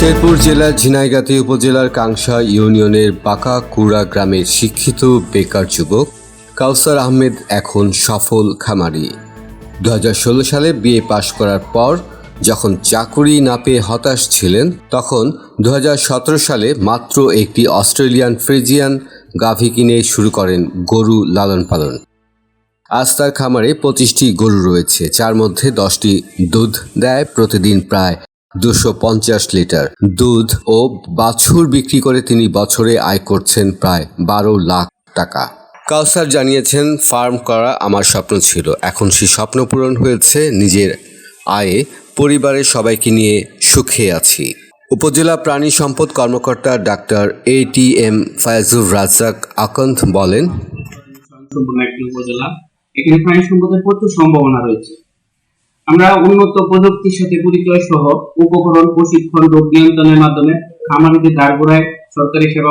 শেরপুর জেলার ঝিনাইগাতি উপজেলার কাংসা ইউনিয়নের বাঁকাকুড়া গ্রামের শিক্ষিত বেকার যুবক কাউসার আহমেদ এখন সফল খামারি। দু হাজার ষোলো সালে বিএ পাশ করার পর যখন চাকুরি না পেয়ে হতাশ ছিলেন, তখন দু হাজার সতেরো সালে মাত্র একটি অস্ট্রেলিয়ান ফ্রিজিয়ান গাভী কিনে শুরু করেন গরু লালন পালন। আজ তার খামারে পঁচিশটি গরু রয়েছে, যার মধ্যে দশটি দুধ দেয়, প্রতিদিন প্রায় দুশো পঞ্চাশ লিটার দুধ ও বাছুর বিক্রি করে তিনি বছরে আয় করছেন প্রায় বারো লাখ টাকা। কাউসার জানিয়েছেন, ফার্ম করা আমার স্বপ্ন ছিল। এখন সেই স্বপ্ন পূরণ হয়েছে নিজের আয়ে। পরিবারের সবাইকে নিয়ে সুখে আছি। উপজেলা প্রাণী সম্পদ কর্মকর্তা doctor A T M Fayazur Razzak Akand বলেন উপজেলা। এখানে প্রাণী সম্পদের প্রচুর সম্ভাবনা রয়েছে। আমরা উন্নত প্রযুক্তির সাথে পরিচয় সহ উপকরণ, প্রশিক্ষণ, রোগ নিয়ন্ত্রণের মাধ্যমে খামারিদের দাঁড় সরকারি সেবা